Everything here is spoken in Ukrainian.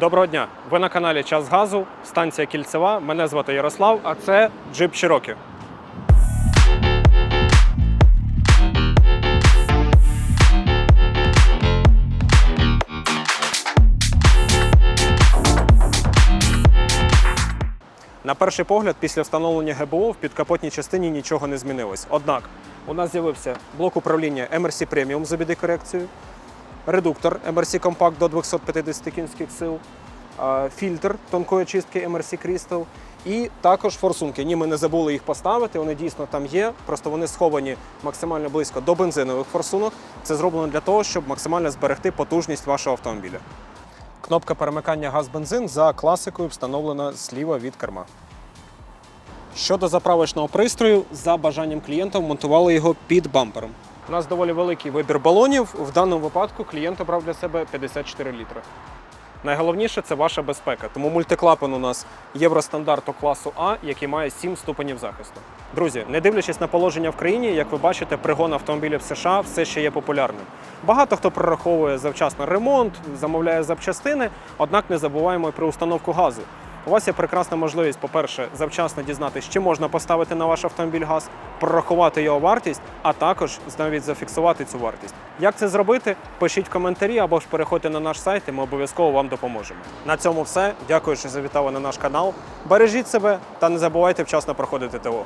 Доброго дня! Ви на каналі Час Газу, станція Кільцева. Мене звати Ярослав, а це Джип Cherokee. На перший погляд, після встановлення ГБО в підкапотній частині нічого не змінилось. Однак у нас з'явився блок управління MRC Premium з обіди-корекцією, редуктор MRC Compact до 250 кінських сил, фільтр тонкої чистки MRC Crystal і також форсунки. Ні, ми не забули їх поставити, вони дійсно там є, просто вони сховані максимально близько до бензинових форсунок. Це зроблено для того, щоб максимально зберегти потужність вашого автомобіля. Кнопка перемикання газ-бензин за класикою встановлена зліва від керма. Щодо заправочного пристрою, за бажанням клієнта монтували його під бампером. У нас доволі великий вибір балонів. В даному випадку клієнт обрав для себе 54 літри. Найголовніше це ваша безпека, тому мультиклапан у нас євростандарту класу А, який має 7 ступенів захисту. Друзі, не дивлячись на положення в країні, як ви бачите, пригон автомобілів США все ще є популярним. Багато хто прораховує завчасно ремонт, замовляє запчастини, однак не забуваємо і про установку газу. У вас є прекрасна можливість, по-перше, завчасно дізнатися, чи можна поставити на ваш автомобіль газ, прорахувати його вартість, а також навіть зафіксувати цю вартість. Як це зробити? Пишіть в коментарі або ж переходьте на наш сайт, і ми обов'язково вам допоможемо. На цьому все. Дякую, що завітали на наш канал. Бережіть себе та не забувайте вчасно проходити ТО.